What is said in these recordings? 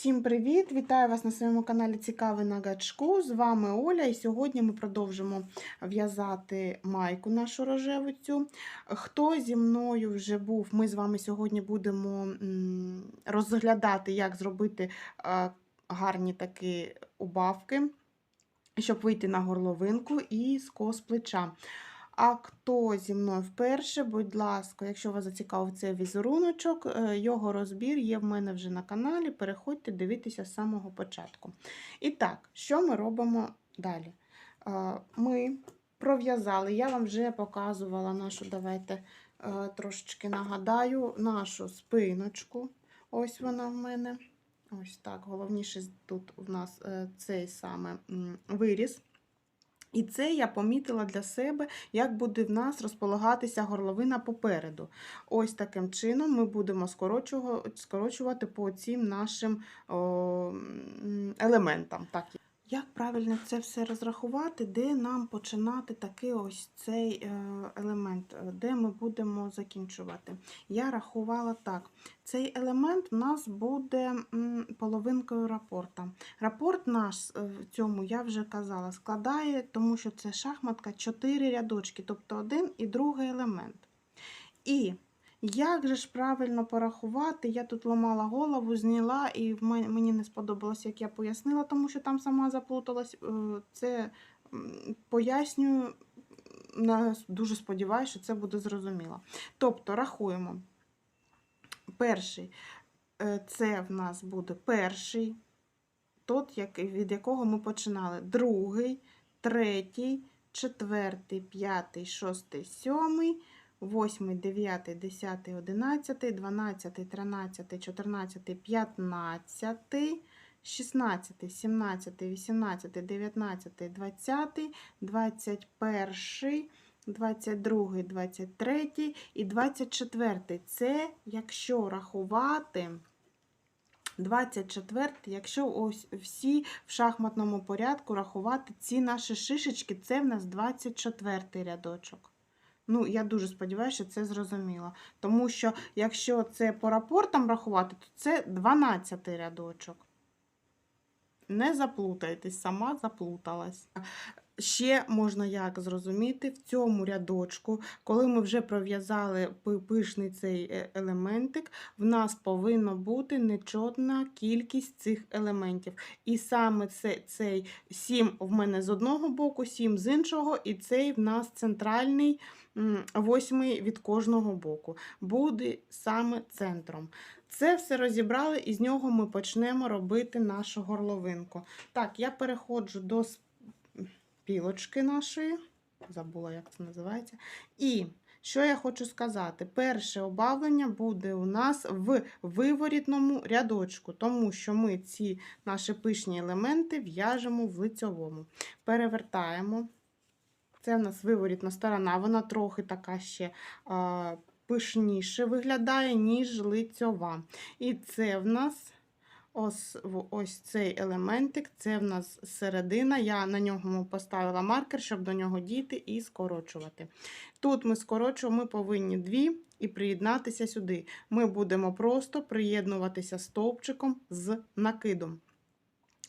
Всім привіт! Вітаю вас на своєму каналі Цікавий на гачку. З вами Оля, і сьогодні ми продовжимо в'язати майку нашу рожевицю. Хто зі мною вже був, ми з вами сьогодні будемо розглядати, як зробити е, гарні такі убавки, щоб вийти на горловинку і скос плеча. А хто зі мною вперше, будь ласка, якщо вас зацікавив цей візеруночок, е, його розбір є в мене вже на каналі. Переходьте, дивитися з самого початку. І так, що ми робимо далі? Е, Ми пров'язали, я вам вже показувала нашу, давайте е, трошечки нагадаю, нашу спиночку. Ось вона в мене. Ось так. Головніше тут у нас цей саме м, виріз. І це я помітила для себе, як буде в нас розполагатися горловина попереду. Ось таким чином ми будемо скорочува- скорочувати по цим нашим елементам. Так. Як правильно це все розрахувати, де нам починати такий ось цей е, елемент, е, де ми будемо закінчувати? Я рахувала так. Цей елемент у нас буде половинкою рапорта. Рапорт наш е, в цьому, я вже казала, складає, тому що це шахматка 4 рядочки, тобто один і другий елемент. І як же ж правильно порахувати? Я тут ламала голову, зняла, і мені не сподобалось, як я пояснила, тому що там сама заплуталась. Е, Це пояснюю, дуже сподіваюся, що це буде зрозуміло. Тобто, рахуємо. Перший е, це в нас буде перший, тот, від якого ми починали. Другий, третій, четвертий, п'ятий, шостий, сьомий, восьмий, дев'ятий, десятий, одинадцятий, дванадцятий, тринадцятий, чотирнадцятий, п'ятнадцятий, шістнадцятий, сімнадцятий, вісімнадцятий, дев'ятнадцятий, двадцятий, двадцять перший, 22, 23 і 24. Це якщо рахувати 24, якщо ось всі в шахматному порядку рахувати ці наші шишечки, це в нас 24 рядочок. Ну, я дуже сподіваюся, що це зрозуміло. Тому що, якщо це по рапортам рахувати, то це 12 рядочок. Не заплутайтесь, сама заплуталась. Ще можна як зрозуміти в цьому рядочку, коли ми вже пров'язали пишний цей е, елементик, в нас повинна бути нечотна кількість цих елементів. І саме це, цей 7 в мене з одного боку, 7 з іншого, і цей в нас центральний восьмий від кожного боку. Буде саме центром. Це все розібрали, і з нього ми почнемо робити нашу горловинку. Так, я переходжу до с- пілочки нашої. Забула, як це називається. І що я хочу сказати? Перше обавлення буде у нас в виворітному рядочку, тому що ми ці наші пишні елементи в'яжемо в лицьовому. Перевертаємо. Це в нас виворітна сторона, вона трохи така ще пишніше виглядає, ніж лицьова. І це в нас ось, в- ось цей елементик, це в нас середина. Я на ньому поставила маркер, щоб до нього дійти і скорочувати. Тут ми скорочуємо, ми повинні дві і приєднатися сюди. Ми будемо просто приєднуватися стовпчиком з накидом.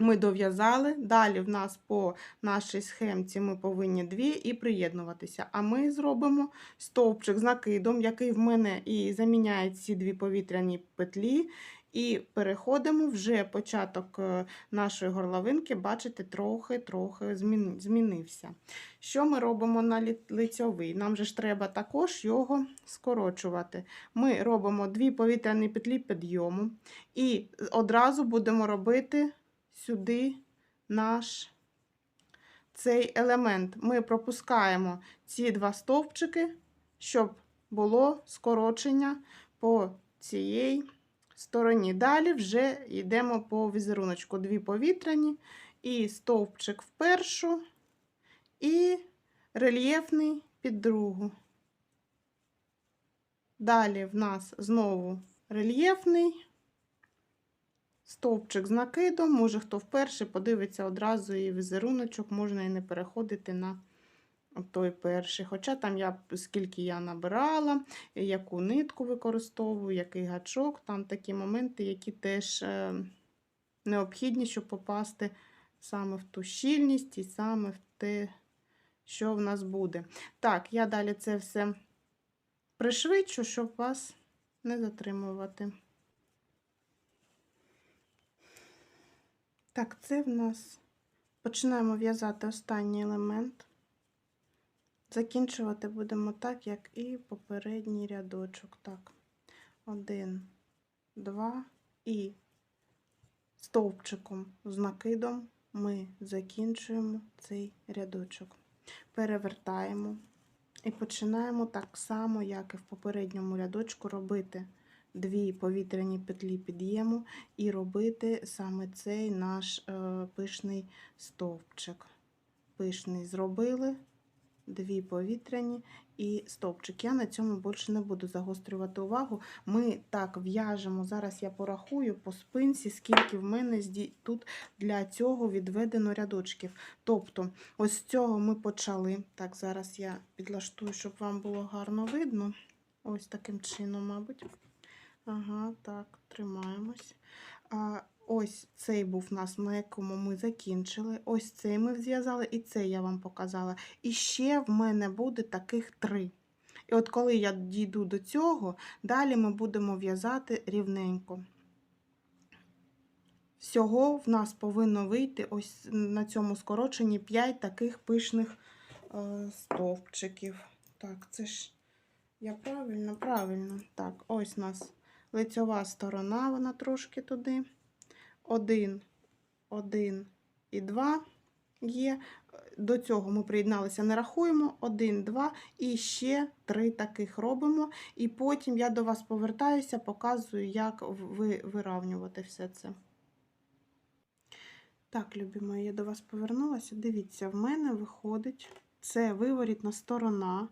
Ми дов'язали, далі в нас по нашій схемці ми повинні дві і приєднуватися. А ми зробимо стовпчик з накидом, який в мене і заміняє ці дві повітряні петлі. І переходимо вже початок е, нашої горловинки, бачите, трохи-трохи змінився. Що ми робимо на лицьовий? Нам же ж треба також його скорочувати. Ми робимо дві повітряні петлі підйому і одразу будемо робити сюди наш цей елемент. Ми пропускаємо ці два стовпчики, щоб було скорочення по цієї стороні. Далі вже йдемо по візеруночку. Дві повітряні, і стовпчик в першу, і рельєфний під другу. Далі в нас знову рельєфний стовпчик з накидом. Може, хто вперше подивиться одразу і візеруночок, можна і не переходити на той перший. Хоча там я скільки я набирала, яку нитку використовую, який гачок, там такі моменти, які теж е, необхідність, щоб попасти саме в ту щільність і саме в те, що в нас буде. Так, я далі це все пришвидшу, щоб вас не затримувати. Так, це в нас починаємо в'язати останній елемент. Закінчувати будемо так, як і попередній рядочок. Так, один, два і стовпчиком з накидом ми закінчуємо цей рядочок. Перевертаємо і починаємо так само, як і в попередньому рядочку, робити дві повітряні петлі під'єму і робити саме цей наш е, пишний стовпчик. Пишний зробили, дві повітряні і стовпчик. Я на цьому більше не буду загострювати увагу. Ми так в'яжемо. Зараз я порахую по спинці, скільки в мене тут для цього відведено рядочків. Тобто, ось з цього ми почали. Так, зараз я підлаштую, щоб вам було гарно видно. Ось таким чином, мабуть. Ага, так, тримаємось. Ось цей був у нас, на якому ми закінчили. Ось цей ми зв'язали, і цей я вам показала. І ще в мене буде таких три. І от коли я дійду до цього, далі ми будемо в'язати рівненько. Всього в нас повинно вийти ось на цьому скороченні 5 таких пишних е, стовпчиків. Так, це ж я правильно, правильно. Так, ось у нас лицьова сторона, вона трошки туди. Один, один і два є. До цього ми приєдналися, не рахуємо. Один, два і ще три таких робимо. І потім я до вас повертаюся, показую, як ви виравнювати все це. Так, любі мої, я до вас повернулася. Дивіться, в мене виходить це виворітна сторона.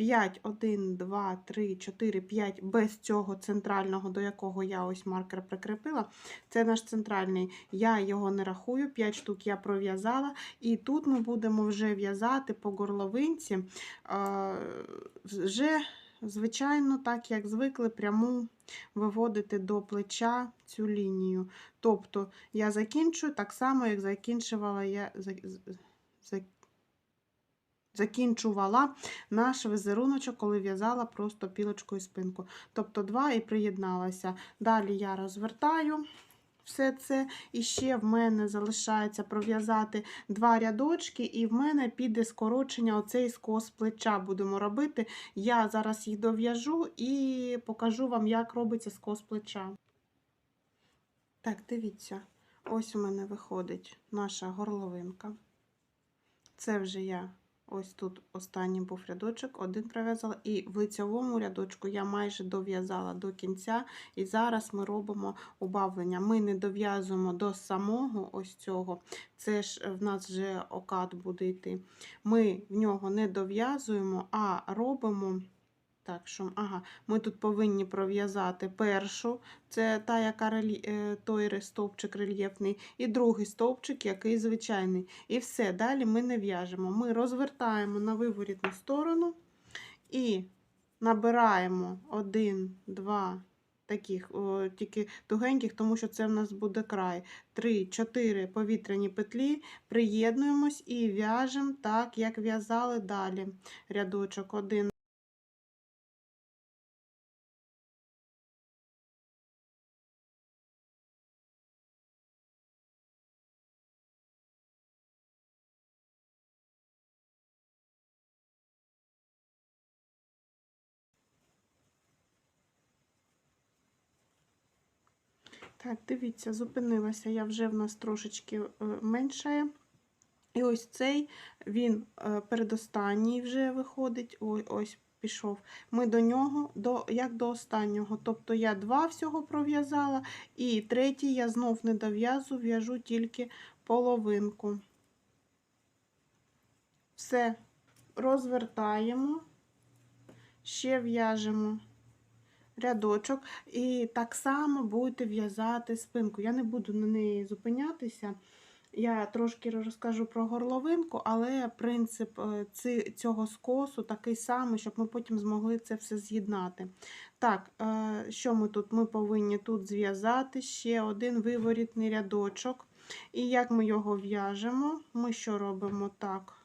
5, 1, 2, 3, 4, 5 без цього центрального, до якого я ось маркер прикріпила. Це наш центральний. Я його не рахую, 5 штук я пров'язала. І тут ми будемо вже в'язати по горловинці. Вже, звичайно, так як звикли, пряму виводити до плеча цю лінію. Тобто я закінчую так само, як закінчувала я. За- за- Закінчувала наш візеруночок, коли в'язала просто пілочкою спинку. Тобто два і приєдналася. Далі я розвертаю все це. І ще в мене залишається пров'язати два рядочки, і в мене піде скорочення оцей скос плеча будемо робити. Я зараз їх дов'яжу і покажу вам, як робиться скос плеча. Так, дивіться, ось у мене виходить наша горловинка. Це вже я Ось тут останній був рядочок, один пров'язала, і в лицьовому рядочку я майже дов'язала до кінця. І зараз ми робимо убавлення. Ми не дов'язуємо до самого ось цього, це ж в нас вже окат буде йти. Ми в нього не дов'язуємо, а робимо. Так, що, ага, ми тут повинні пров'язати першу, це та, яка релі... е, той стовпчик рельєфний, і другий стовпчик, який звичайний. І все, далі ми не в'яжемо. Ми розвертаємо на виворітну сторону і набираємо один, два таких, о, тільки тугеньких, тому що це в нас буде край. Три, чотири повітряні петлі, приєднуємось і в'яжемо так, як в'язали далі. Рядочок один. Так, дивіться, зупинилася я вже в нас трошечки е, меншає. І ось цей він е, передостанній вже виходить. Ой, ось пішов. Ми до нього, до, як до останнього. Тобто я два всього пров'язала, і третій я знов не дов'язу, в'яжу тільки половинку. Все, розвертаємо, ще в'яжемо рядочок, і так само будете в'язати спинку. Я не буду на неї зупинятися. Я трошки розкажу про горловинку, але принцип е, цього скосу такий самий, щоб ми потім змогли це все з'єднати. Так, е, що ми тут? Ми повинні тут зв'язати ще один виворітний рядочок. І як ми його в'яжемо? Ми що робимо так?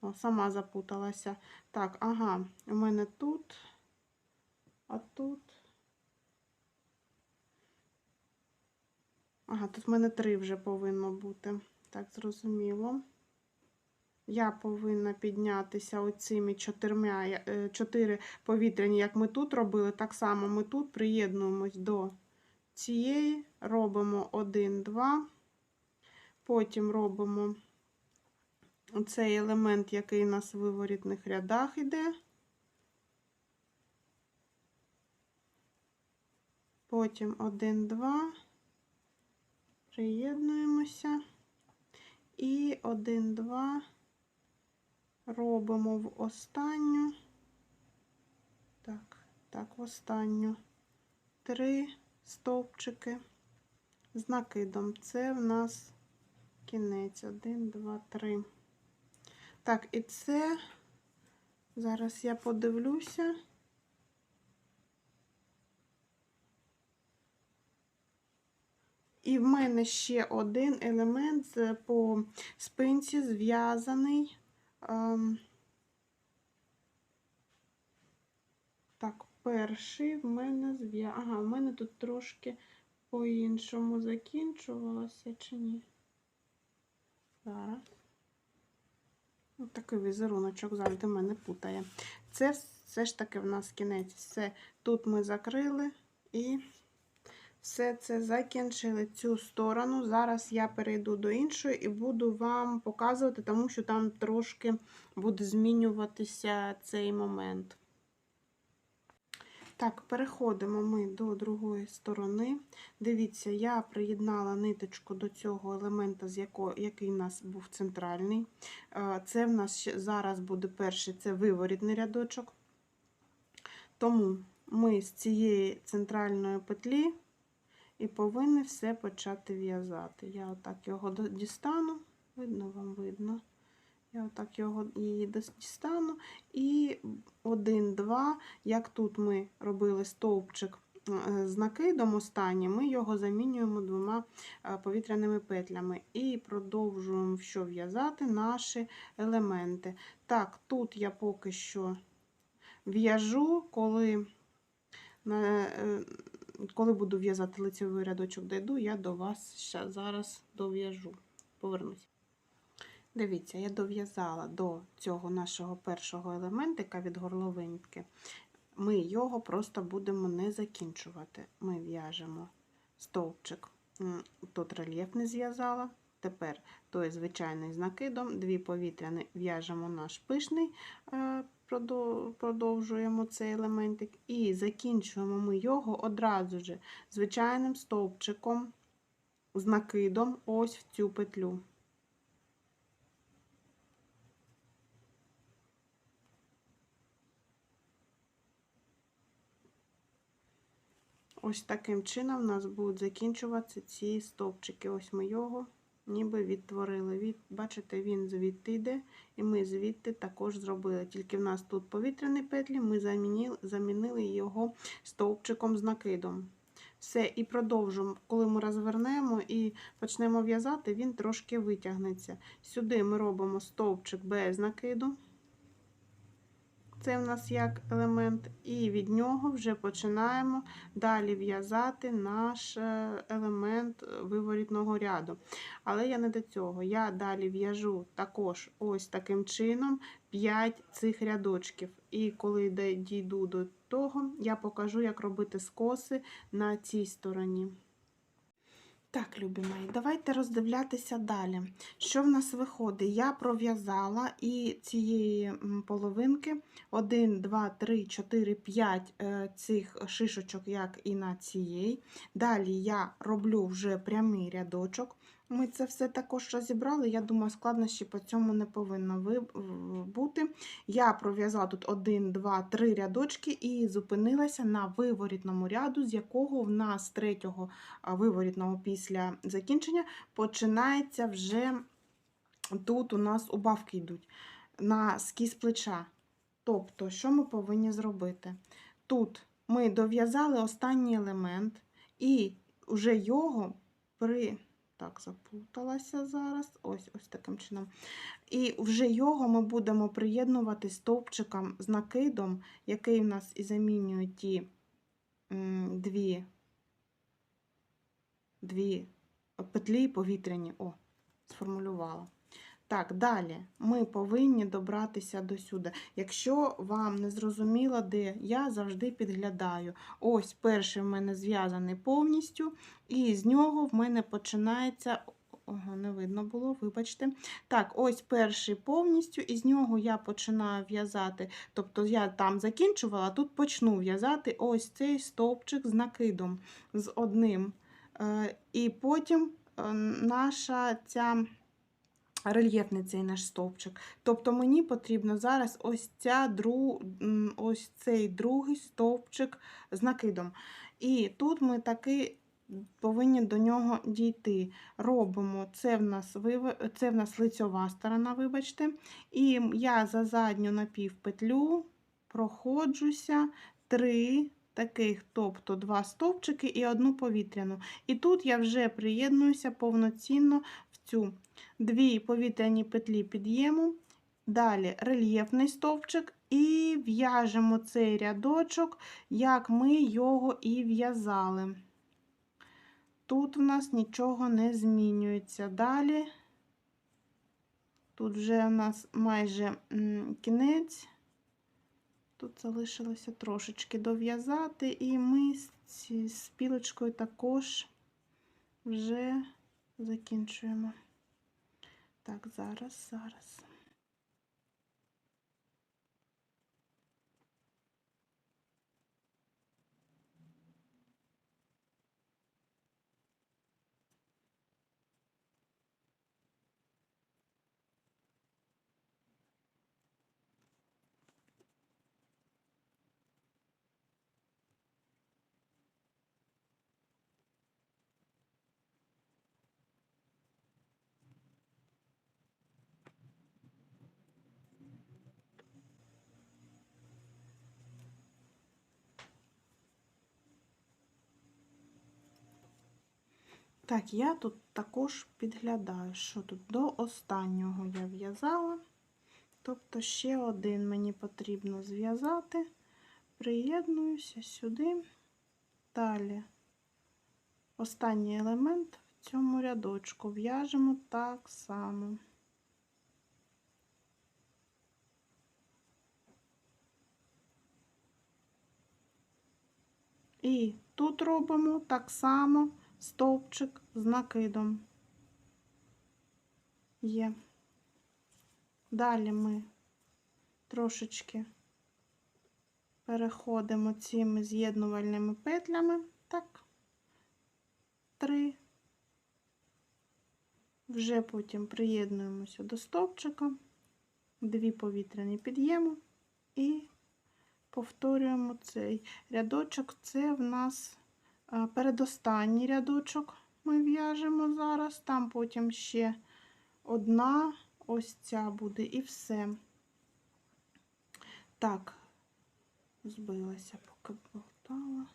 О, сама запуталася. Так, ага, у мене тут, а тут. Ага, тут в мене три вже повинно бути. Так, зрозуміло. Я повинна піднятися оцими чотирма, е, чотири повітряні, як ми тут робили. Так само ми тут приєднуємось до цієї, робимо один, два. Потім робимо цей елемент, який у нас в виворітних рядах іде. Потім один, два. Приєднуємося. І один, два. Робимо в останню. Так, так, в останню. Три стовпчики з накидом. Це в нас кінець. Один, два, три. Так, і це зараз я подивлюся. І в мене ще один елемент по спинці зв'язаний. ем, Так, перший в мене зв'язаний. Ага, в мене тут трошки по-іншому закінчувалося чи ні? Зараз. Ось такий візеруночок завжди мене путає. Це все ж таки в нас кінець. Все тут ми закрили і все це закінчили цю сторону. Зараз я перейду до іншої і буду вам показувати, тому що там трошки буде змінюватися цей момент. Так, переходимо ми до другої сторони. Дивіться, я приєднала ниточку до цього елемента, з якого, який у нас був центральний. Е, Це в нас зараз буде перший, це виворітний рядочок. Тому ми з цієї центральної петлі і повинні все почати в'язати. Я отак його дістану, видно вам видно. Я отак його її дістану. І один, два, як тут ми робили стовпчик е, з накидом останній, ми його замінюємо двома е, повітряними петлями і продовжуємо що в'язати наші елементи. Так, тут я поки що в'яжу, коли, е, коли буду в'язати лицевий рядочок, дойду, я до вас ща- зараз дов'яжу. Повернусь. Дивіться, я дов'язала до цього нашого першого елементика від горловинки. Ми його просто будемо не закінчувати. Ми в'яжемо стовпчик. Тут рельєф не зв'язала. Тепер той звичайний з накидом, дві повітряні в'яжемо наш пишний, е, продовжуємо цей елементик. І закінчуємо ми його одразу же звичайним стовпчиком з накидом ось в цю петлю. Ось таким чином у нас будуть закінчуватися ці стовпчики. Ось ми його ніби відтворили. Від, бачите, він звідти йде, і ми звідти також зробили. Тільки в нас тут повітряні петлі, ми замінили, замінили його стовпчиком з накидом. Все, і продовжимо. Коли ми розвернемо і почнемо в'язати, він трошки витягнеться. Сюди ми робимо стовпчик без накиду. Це в нас як елемент, і від нього вже починаємо далі в'язати наш е, елемент виворітного ряду. Але я не до цього. Я далі в'яжу також ось таким чином 5 цих рядочків. І коли дійду до того, я покажу, як робити скоси на цій стороні. Так, любі мої, давайте роздивлятися далі. Що в нас виходить? Я пров'язала і цієї половинки 1, 2, 3, 4, 5 е, цих шишочок, як і на цієї. Далі я роблю вже прямий рядочок. Ми це все також розібрали. Я думаю, складнощі по цьому не повинно бути. Я пров'язала тут 1, 2, 3 рядочки і зупинилася на виворітному ряду, з якого в нас третього виворітного після закінчення починається вже тут у нас убавки йдуть на скіз плеча. Тобто, що ми повинні зробити? Тут ми дов'язали останній елемент, і вже його при. Так, заплуталася зараз. Ось ось таким чином. І вже його ми будемо приєднувати стовпчиком з накидом, який в нас і замінює ті дві, дві петлі повітряні. О, сформулювала. Так, далі ми повинні добратися до сюди. Якщо вам не зрозуміло, де, я завжди підглядаю. Ось перший в мене зв'язаний повністю, і з нього в мене починається. Ого, не видно було, вибачте. Так, ось перший повністю, і з нього я починаю в'язати. Тобто я там закінчувала, тут почну в'язати ось цей стовпчик з накидом, з одним. Е, І потім е, наша ця рельєфний цей наш стовпчик. Тобто мені потрібно зараз ось, ця дру... ось цей другий стовпчик з накидом. І тут ми таки повинні до нього дійти. Робимо це в нас це в нас лицьова сторона, вибачте. І я за задню напівпетлю проходжуся три таких, тобто два стовпчики і одну повітряну. І тут я вже приєднуюся повноцінно цю дві повітряні петлі під'єму, далі рельєфний стовпчик, і в'яжемо цей рядочок, як ми його і в'язали. Тут у нас нічого не змінюється. Далі, тут вже у нас майже кінець. Тут залишилося трошечки дов'язати, і ми з пілочкою також вже закінчуємо. Так, зараз, зараз. Так, я тут також підглядаю, що тут до останнього я в'язала. Тобто ще один мені потрібно зв'язати. Приєднуюся сюди. Далі останній елемент в цьому рядочку в'яжемо так само. І тут робимо так само стовпчик з накидом. Є. Далі ми трошечки переходимо цими з'єднувальними петлями. Так, три. Вже потім приєднуємося до стовпчика, дві повітряні під'єму і повторюємо цей рядочок. Це в нас передостанній рядочок ми в'яжемо зараз. Там потім ще одна, ось ця буде, і все. Так, збилася, поки болтала.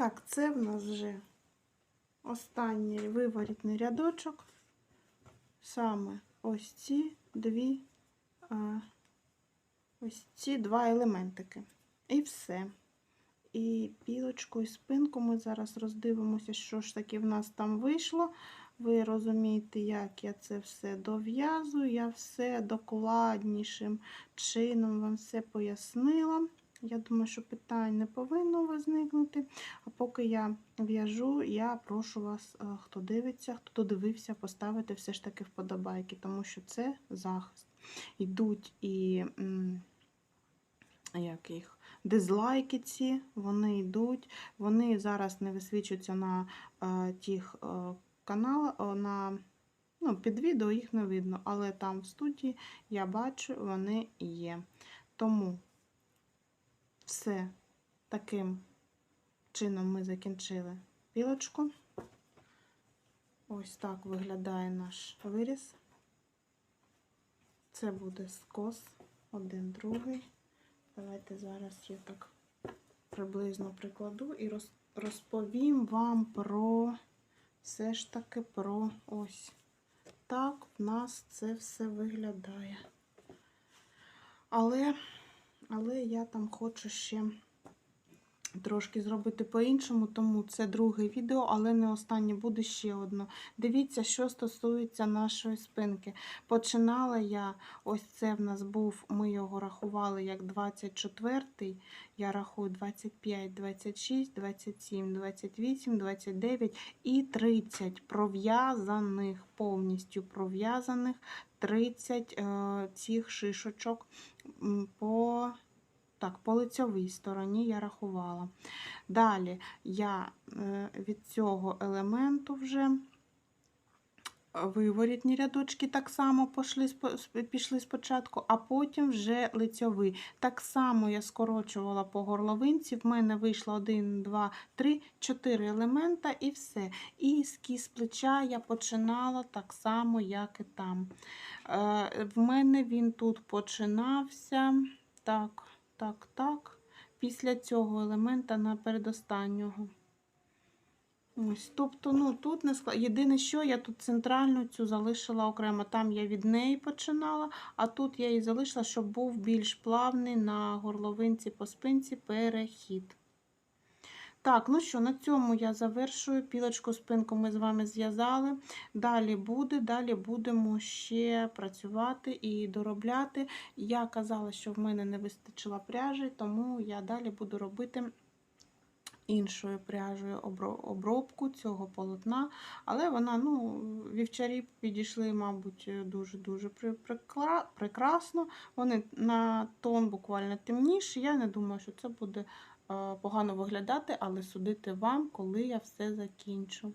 Так, це в нас вже останній виворітний рядочок. Саме ось ці дві, ось ці два елементики. І все. І пілочку і спинку ми зараз роздивимося, що ж таки в нас там вийшло. Ви розумієте, як я це все дов'язую. Я все докладнішим чином вам все пояснила. Я думаю, що питань не повинно визникнути. А поки я в'яжу, я прошу вас, е, хто дивиться, хто додивився, поставити все ж таки вподобайки, тому що це захист. Йдуть і як їх, дизлайки ці, вони йдуть, вони зараз не висвічуються на е, тих е, каналах, на ну, під відео їх не видно, але там в студії я бачу, вони є. Тому все таким чином ми закінчили пілочку. Ось так виглядає наш виріз. Це буде скос, один другий. Давайте зараз я так приблизно прикладу і роз- розповім вам про все ж таки про ось так в нас це все виглядає. Але, але я там хочу ще трошки зробити по-іншому, тому це друге відео, але не останнє буде ще одно. Дивіться, що стосується нашої спинки. Починала я, ось це в нас був, ми його рахували як 24-й. Я рахую 25, 26, 27, 28, 29 і 30 пров'язаних, повністю пров'язаних 30 е, цих шишочок по так, по лицьовій стороні я рахувала. Далі я е, від цього елементу вже виворітні рядочки так само пішли, пішли спочатку, а потім вже лицьовий. Так само я скорочувала по горловинці. В мене вийшло 1, 2, 3, 4 елемента і все. І скіз плеча я починала так само, як і там. Е, В мене він тут починався. Так, так, так. Після цього елемента на передостаннього. Ось, тобто, ну тут не склад... Єдине, що я тут центральну цю залишила окремо. Там я від неї починала, а тут я її залишила, щоб був більш плавний на горловинці по спинці перехід. Так, ну що, на цьому я завершую. Пілочку спинку ми з вами зв'язали. Далі буде, далі будемо ще працювати і доробляти. Я казала, що в мене не вистачило пряжі, тому я далі буду робити іншою пряжею обробку цього полотна. Але вона, ну, вівчарі підійшли, мабуть, дуже-дуже прекрасно. Вони на тон буквально темніші. Я не думаю, що це буде погано виглядати, але судити вам, коли я все закінчу.